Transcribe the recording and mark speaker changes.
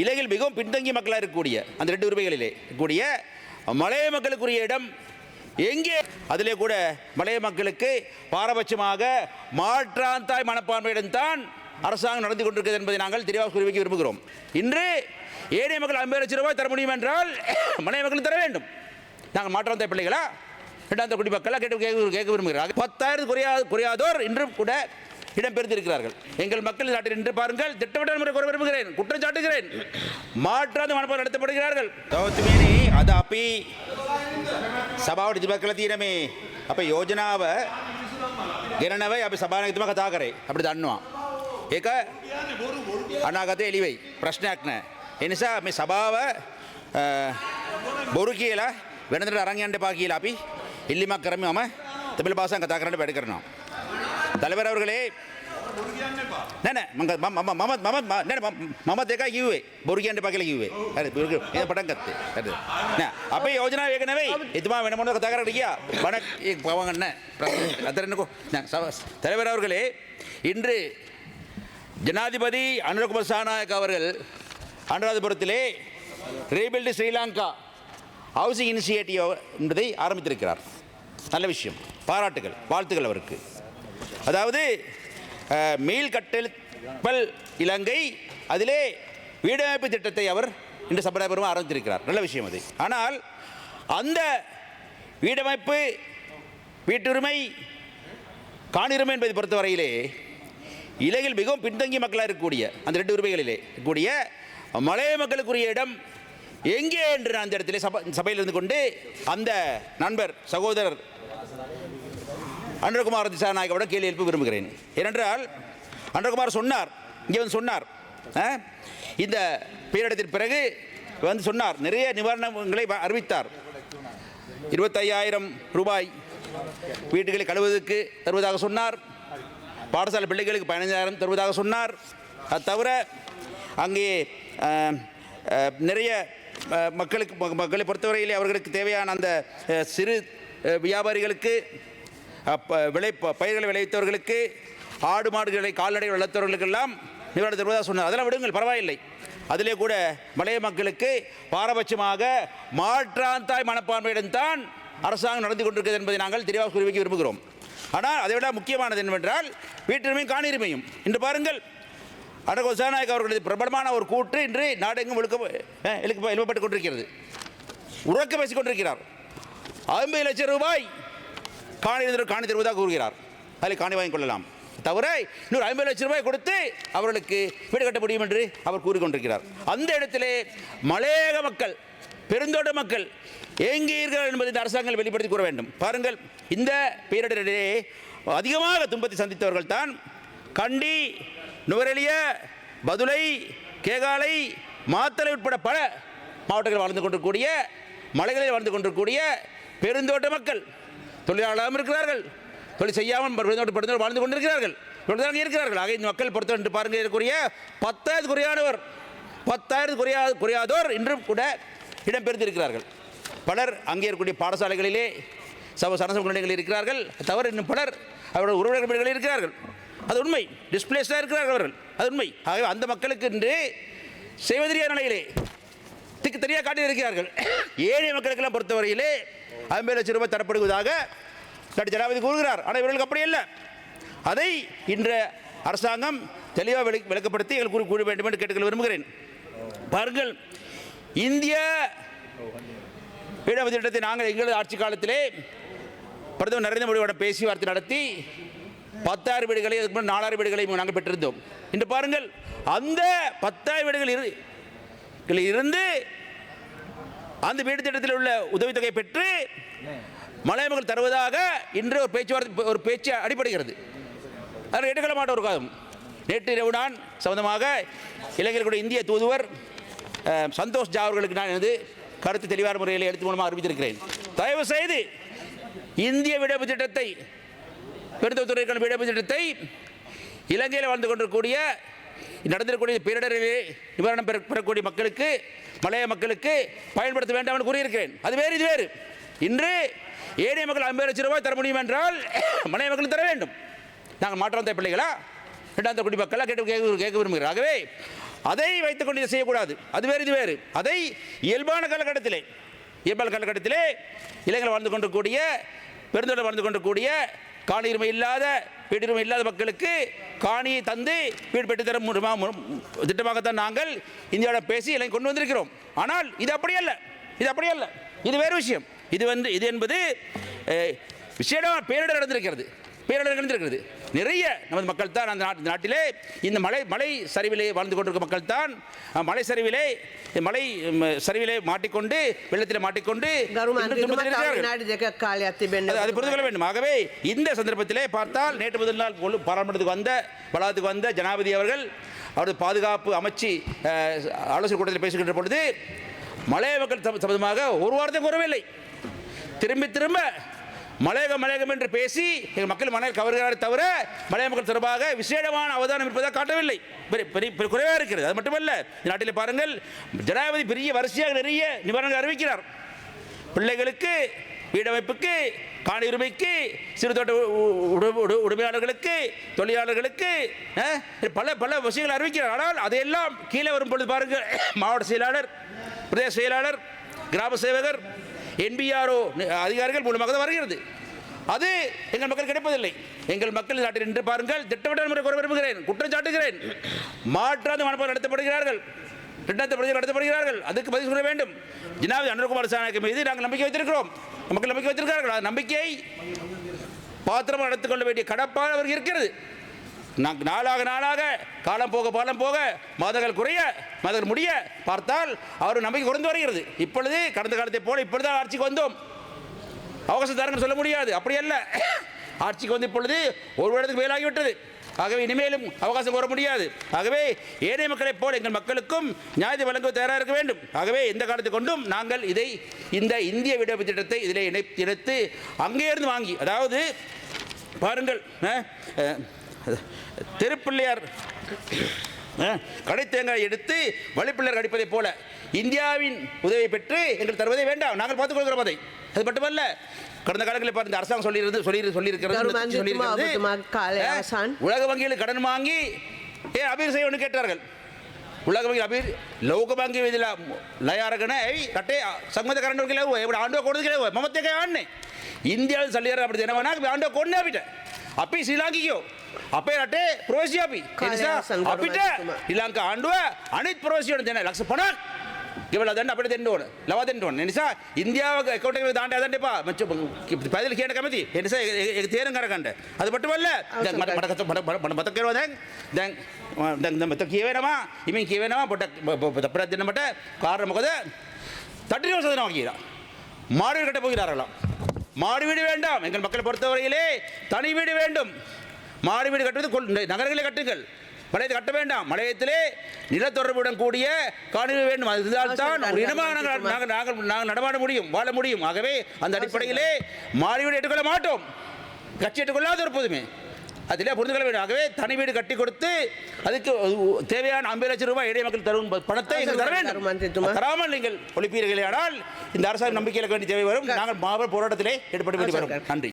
Speaker 1: இலங்கையில் மிகவும் பின்தங்கிய மக்களாக இருக்கக்கூடிய அந்த ரெண்டு உரிமைகளிலே கூடிய மலைய மக்களுக்குரிய இடம் எங்கே? அதிலே கூட மலைய மக்களுக்கு பாரபட்சமாக மாற்றாந்தாய் மனப்பான்மையிடம் தான் அரசாங்கம் நடந்து கொண்டிருக்கிறது என்பதை நாங்கள் தெளிவாக குறிவைக்க விரும்புகிறோம். இன்று ஏழை மக்கள் ஐம்பது லட்சம் ரூபாய் தர முடியும் என்றால் மலைய மக்கள் தர வேண்டும். நாங்கள் மாற்றாந்தாய் பிள்ளைகளா? இரண்டாந்த குடிமக்களா? கேட்டு கேட்க கேட்க விரும்புகிறார்கள் பத்தாயிரம் குறையாது குறையாதோர் இன்றும் கூட இடம் பெறுந்திருக்கிறார்கள் எங்கள் மக்கள் நாட்டில் நின்று பாருங்கள் திட்டமிட்ட முறை கூற விரும்புகிறேன் குற்றம் சாட்டுகிறேன் மாற்றாத மனப்பால் நடத்தப்படுகிறார்கள் தவத்துமேனி அது அப்பி සභාවට ඉදිරිපත් කළ තියෙන මේ අපේ යෝජනාව ගෙනනවයි අපි සභානගතුම කතා කරේ අපිට දන්නවා. ඒක අනාගතය එලිවෙයි ප්‍රශ්නයක් නෑ. එනිසා මේ සභාව අ, බොරු කියලා වෙනදට අරංයන්ට පා කියලා අපි ඉල්ලිමක් කරම මම තබිල පාසන් කතා කරන්න වැඩ කරනවා. தலைவர் அவர்களே. ನಾನು ಮಂಗ ಮಮ ಮಮ ಮಮ ನಾನು ಮಮತೆಗಾಗಿ ಇವೆ ಬುರುಗಿಯಂಡೆ ಬಾಗಿಲಿಗೆ ಇವೆ ಅರೆ ಬುರುಗಿ ಏನು ಪಟಂಕತ್ತೆ ಅದೇ ನಾ ಅಪ್ಪ ಯೋಜನಾ ವೇಗನವೇ ಇದುಮಾ ವೇಣಮಣ್ಣ ಕಥಾಕಾರ ಅಡಿಗಿಯ ಬಣ ಈಗ ಪವಗಣ್ಣ தலைவர் அவர்களே இன்று ஜனாதிபதி அனுரகுமார் சாநாயக் அவர்கள் அனுராதபுரத்திலே ரீபில்டு ஸ்ரீலங்கா ஹவுசிங் இனிஷியேட்டிவ் என்பதை ஆரம்பித்திருக்கிறார். நல்ல விஷயம். பாராட்டுகள் வாழ்த்துக்கள் அவருக்கு. அதாவது மீள்கட்டெழுப்பல் மீள் இலங்கை அதிலே வீடமைப்பு திட்டத்தை அவர் இன்று சபரிபுரம் ஆரம்பித்திருக்கிறார். நல்ல விஷயம் அது. ஆனால் அந்த வீடமைப்பு வீட்டுரிமை காணிருமை என்பதை பொறுத்தவரையிலே இலங்கையில் மிகவும் பின்தங்கிய மக்களாக இருக்கக்கூடிய அந்த ரெண்டு உரிமைகளிலே இருக்கக்கூடிய மலைய மக்களுக்குரிய இடம் எங்கே என்று நான் அந்த இடத்திலே சப சபையில் இருந்து கொண்டு அந்த நண்பர் சகோதரர் அன்றகுமார் திசாநாயகவிடம் கேள்வி எழுப்ப விரும்புகிறேன். ஏனென்றால் அன்றகுமார் சொன்னார் இங்கே வந்து சொன்னார் இந்த பேரிடத்தின் பிறகு வந்து சொன்னார் நிறைய நிவாரணங்களை அறிவித்தார். இருபத்தையாயிரம் ரூபாய் வீட்டுகளை கழுவுவதற்கு தருவதாக சொன்னார். பாடசாலை பிள்ளைகளுக்கு பதினஞ்சாயிரம் தருவதாக சொன்னார். அது தவிர அங்கே நிறைய மக்களுக்கு ம- மக்களை பொறுத்தவரையிலே அவர்களுக்கு தேவையான அந்த சிறு வியாபாரிகளுக்கு விளை பயிர்களை விளைவித்தவர்களுக்கு ஆடு மாடுகளை கால்நடை வளர்த்தவர்களுக்கெல்லாம் நிவாரணம் தருவதாக சொன்னார். அதெல்லாம் விடுங்கள் பரவாயில்லை. அதிலே கூட மலைய மக்களுக்கு பாரபட்சமாக மாற்றாந்தாய் மனப்பான்மையிடம் தான் அரசாங்கம் நடந்து கொண்டிருக்கிறது என்பதை நாங்கள் தெளிவாக குறிவைக்க விரும்புகிறோம். ஆனால் அதை விட முக்கியமானது என்னவென்றால் வீட்டுரிமையும் காணியுரிமையும் இன்று பாருங்கள் அடகு சேனாயக் அவர்களது பிரபலமான ஒரு கூற்று இன்று நாடெங்கும் எழுக்க எழுப்பப்பட்டு எழுப்பப்பட்டுக் கொண்டிருக்கிறது. உறக்க பேசிக் கொண்டிருக்கிறார். ஐம்பது லட்சம் ரூபாய் காணி காணி தருவதாக கூறுகிறார். அதில் காணி வாங்கிக் கொள்ளலாம். தவிர இன்னொரு ஐம்பது லட்சம் ரூபாய் கொடுத்து அவர்களுக்கு வீடு கட்ட முடியும் என்று அவர் கூறிக்கொண்டிருக்கிறார். அந்த இடத்திலே மலையக மக்கள் பெருந்தோட்ட மக்கள் ஏங்கீர்கள் என்பதை இந்த அரசாங்கம் வெளிப்படுத்தி கூற வேண்டும். பாருங்கள் இந்த பேரிடரிடையே அதிகமாக துன்பத்தை சந்தித்தவர்கள் தான் கண்டி நுவரெலிய பதுளை கேகாலை மாத்தலை உட்பட பல மாவட்டங்களில் வாழ்ந்து கொண்டிருக்கக்கூடிய மலைகளில் வாழ்ந்து கொண்டிருக்கக்கூடிய பெருந்தோட்ட மக்கள் தொழிலாளராகவும் இருக்கிறார்கள். தொழில் செய்யாமல் பெருந்தோட்ட வாழ்ந்து கொண்டிருக்கிறார்கள். இவர்கள் இருக்கிறார்கள். ஆக இந்த மக்கள் பொறுத்த என்று பாருங்கள் இருக்கக்கூடிய பத்தாயிரத்து குறையானவர். பத்தாயிரத்து குறையா குறையாதோர் இன்றும் கூட இடம்பெயர்ந்திருக்கிறார்கள். பலர் அங்கே இருக்கக்கூடிய பாடசாலைகளிலே சம சனசம் நிலையங்களில் இருக்கிறார்கள். தவிர இன்னும் பலர் அவருடைய உறவினர் வீடுகளில் இருக்கிறார்கள். அது உண்மை. டிஸ்பிளேஸ்டாக இருக்கிறார்கள் அவர்கள். அது உண்மை. ஆகவே அந்த மக்களுக்கு இன்று செய்வதிரியா நிலையிலே திக்கு தெரியாக காட்டியிருக்கிறார்கள். ஏழை மக்களுக்கெல்லாம் பொறுத்தவரையிலே ஐம்பது லட்சம் ரூபாய் தரப்படுவதாக டாக்டர் ஜனாதிபதி கூறுகிறார். ஆனால் இவர்களுக்கு அப்படி இல்லை. அதை இன்று அரசாங்கம் தெளிவாக விளை விளக்கப்படுத்தி எங்களுக்கு கூற வேண்டும் என்று கேட்டுக்கொள்ள விரும்புகிறேன். பாருங்கள் இந்திய வீடமைப்பு திட்டத்தை நாங்கள் எங்களது ஆட்சி காலத்திலே பிரதமர் நரேந்திர மோடியோட பேச்சுவார்த்தை நடத்தி பத்தாயிரம் வீடுகளை அதுக்கு முன்னாடி நாலாயிரம் வீடுகளை நாங்கள் பெற்றிருந்தோம். இன்று பாருங்கள் அந்த பத்தாயிரம் வீடுகள் இரு இருந்து அந்த வீடு திட்டத்தில் உள்ள உதவித்தொகை பெற்று மலை தருவதாக இன்று ஒரு பேச்சுவார்த்தை ஒரு பேச்சு அடிபடுகிறது. அதில் எடுக்கல மாட்ட ஒரு காலம். நேற்று இரவு நான் சம்பந்தமாக இளைஞர்களுடைய இந்திய தூதுவர் சந்தோஷ் ஜா அவர்களுக்கு நான் எனது கருத்து தெளிவான முறையில் எழுத்து மூலமாக அறிவித்திருக்கிறேன். தயவு செய்து இந்திய விடுப்பு திட்டத்தை பெருந்தொத்துறைக்கான விடுப்பு திட்டத்தை இலங்கையில் வாழ்ந்து கொண்டிருக்கக்கூடிய நடந்திருக்கக்கூடிய பேரிடரிலே நிவாரணம் பெற பெறக்கூடிய மக்களுக்கு மலைய மக்களுக்கு பயன்படுத்த வேண்டாம் என்று கூறியிருக்கிறேன். அது வேறு இது வேறு. இன்று ஏழை மக்கள் ஐம்பது லட்சம் ரூபாய் தர முடியும் என்றால் மலைய மக்கள் தர வேண்டும். நாங்கள் மாற்றாந்த பிள்ளைகளா? இரண்டாந்த குடிமக்களா கேட்டு கேட்க கேட்க விரும்புகிறோம் ஆகவே அதை வைத்துக்கொண்டு இதை செய்யக்கூடாது. அது வேறு இது வேறு. அதை இயல்பான காலகட்டத்திலே இயல்பான காலகட்டத்திலே இளைஞர்கள் வாழ்ந்து கொண்டிருக்கக்கூடிய பெருந்தொடர் வாழ்ந்து கொண்டிருக்கக்கூடிய காணி இல்லாத வீடுரிமை இல்லாத மக்களுக்கு காணியை தந்து வீடு பெற்றுத்தர மூலமாக திட்டமாகத்தான் நாங்கள் இந்தியாவில் பேசி எல்லாம் கொண்டு வந்திருக்கிறோம். ஆனால் இது அப்படி அல்ல. இது அப்படி அல்ல. இது வேறு விஷயம். இது வந்து இது என்பது அஹ், பேரிடர் நடந்திருக்கிறது. பேரிடர் நடந்திருக்கிறது நிறைய நமது மக்கள் தான் அந்த நாட்டு நாட்டிலே இந்த மலை மலை சரிவிலே வாழ்ந்து கொண்டிருக்கும் மக்கள் தான் மலை சரிவிலே மலை சரிவிலே மாட்டிக்கொண்டு வெள்ளத்தில் மாட்டிக்கொண்டு அது புரிந்து கொள்ள வேண்டும். ஆகவே இந்த சந்தர்ப்பத்திலே பார்த்தால் நேற்று முதல் நாள் பாராளுமன்றத்துக்கு வந்த பலாத்துக்கு வந்த ஜனாபதி அவர்கள் அவரது பாதுகாப்பு அமைச்சு ஆலோசனை கூட்டத்தில் பேசுகின்ற பொழுது மலைய மக்கள் சம்பந்தமாக ஒரு வாரத்தை கூறவில்லை திரும்பி திரும்ப மலையகம் மலையகம் என்று பேசி எங்கள் மக்கள் மனதில் கவர்கிறாரே தவிர மலைய மக்கள் தொடர்பாக விசேடமான அவதானம் இருப்பதாக காட்டவில்லை. பெரிய பெரிய பெரிய குறைவாக இருக்கிறது. அது மட்டுமல்ல இந்த நாட்டில் பாருங்கள் ஜனாதிபதி பெரிய வரிசையாக நிறைய நிவாரணங்கள் அறிவிக்கிறார். பிள்ளைகளுக்கு வீடமைப்புக்கு காணி உரிமைக்கு சிறு தோட்ட உ- உரிமையாளர்களுக்கு தொழிலாளர்களுக்கு பல பல விஷயங்கள் அறிவிக்கிறார். ஆனால் அதையெல்லாம் கீழே வரும் பொழுது பாருங்கள் மாவட்ட செயலாளர் பிரதேச செயலாளர் கிராம சேவகர் என்பிஆர்ஓ அதிகாரிகள் மூலமாக தான் வருகிறது. அது எங்கள் மக்கள் கிடைப்பதில்லை. எங்கள் மக்கள் நாட்டில் நின்று பாருங்கள். திட்டமிட்ட முறை கூற விரும்புகிறேன். குற்றம் சாட்டுகிறேன். மாற்றாத மனப்பால் நடத்தப்படுகிறார்கள். திட்டத்தை பிரதிகள் நடத்தப்படுகிறார்கள். அதுக்கு பதில் சொல்ல வேண்டும். ஜனாதிபதி அனுர்குமார் சாணக்கு மீது நாங்கள் நம்பிக்கை வைத்திருக்கிறோம். மக்கள் நம்பிக்கை வைத்திருக்கிறார்கள். அந்த நம்பிக்கையை பாத்திரமாக நடத்திக் கொள்ள வேண்டிய கடப்பாடு அவருக்கு இருக்கிறது. நாளாக நாளாக காலம் போக பாலம் போக மாதங்கள் குறைய மதங்கள் முடிய பார்த்தால் அவர் நம்பிக்கை குறைந்து வருகிறது. இப்பொழுது கடந்த காலத்தை போல இப்பொழுது ஆட்சிக்கு வந்தோம். அவகாசம் தாருங்கள் சொல்ல முடியாது. அப்படி அல்ல. ஆட்சிக்கு வந்து இப்பொழுது ஒரு வருடத்துக்கு மேலாகிவிட்டது. ஆகவே இனிமேலும் அவகாசம் கோர முடியாது. ஆகவே ஏழை மக்களைப் போல் எங்கள் மக்களுக்கும் நியாயத்தை வழங்க தயாராக இருக்க வேண்டும். ஆகவே எந்த காலத்தை கொண்டும் நாங்கள் இதை இந்த இந்திய விடுப்பு திட்டத்தை இதில் இணை இணைத்து அங்கேயிருந்து வாங்கி அதாவது பாருங்கள் திருப்பிள்ளையார் கடைத்தேங்காய் எடுத்து வழிப்பிள்ளர் கடிப்பதைப் போல இந்தியாவின் உதவி பெற்று எங்கள் தருவதே வேண்டாம். நாங்கள் பார்த்துக் கொள்கிறோம் அதை. அது மட்டுமல்ல கடந்த காலங்களில் பார்த்து அரசாங்கம் சொல்லியிருந்து சொல்லி சொல்லியிருக்கிறது உலக வங்கியில் கடன் வாங்கி ஏன் அபீர் செய்யணும்னு கேட்டார்கள். உலக வங்கி அபீர் லோக வங்கி இதில் லயாரகனை கட்டே சங்கமத கரண்ட் வங்கியில் ஆண்டோ கொடுத்துக்கல மமத்தே ஆண்டு இந்தியாவில் சொல்லிடுற அப்படி தினவனா ஆண்டோ கொண்டு ஆபிட்டேன் අපි ශ්‍රී ලාංකිකයෝ අපේ රටේ ප්‍රවේශය අපි ඒ නිසා අපිට ශ්‍රී ලංකා ආණ්ඩුව අනිත් ප්‍රවේශයට දෙන ලක්ෂ 50ක් ගෙවලා දන්න අපිට දෙන්න ඕන. ලවා දෙන්න ඕන. ඒ නිසා ඉන්දියාව account එකේ දාන්න හදන්න එපා. මම පැහැදිලි කියන්න කැමති. ඒ නිසා ඒක තේරුම් අරගන්න. අද පටවල දැන් මට මට මට මතක් කරනවා දැන් දැන් දැන් දැන් මතක් කියවෙනවා. ඉමෙන් කියවෙනවා පොඩක් අපරාධ දෙන්න මට කාරණා මොකද? තටිරෝසදනවා කියලා. මාරුවකට පොගිනාරලා. மாடு வீடு வேண்டாம். எங்கள் மக்களை பொறுத்தவரையிலே தனி வீடு வேண்டும். மாடு வீடு கட்டுவது கொள்- நகரங்களே கட்டுங்கள். மலையத்தை கட்ட வேண்டாம். மலையத்திலே நிலத்தொடர்புடன் கூடிய காணிவு வேண்டும். அது இருந்தால்தான் ஒரு இனமாக நாங்கள் நாங்கள் நாங்கள் நாங்கள் நடமாட முடியும் வாழ முடியும். ஆகவே அந்த அடிப்படையிலே மாடு வீடு எடுத்துக்கொள்ள மாட்டோம். கட்சி எடுத்துக்கொள்ளாத இருப்பதுமே அதிலே புரிந்து கொள்ள வேண்டும். ஆகவே தனி வீடு கட்டி கொடுத்து அதுக்கு தேவையான ஐம்பது லட்சம் ரூபாய் ஏழை மக்கள் தரும் பணத்தை எங்களுக்கு தர வேண்டும். தராமல் நீங்கள் ஒழிப்பீர்களே ஆனால் இந்த அரசாங்கம் நம்பிக்கை இழக்க வேண்டிய தேவை வரும். நாங்கள் மாபெரும் போராட்டத்திலே ஈடுபட வேண்டி வரும். நன்றி.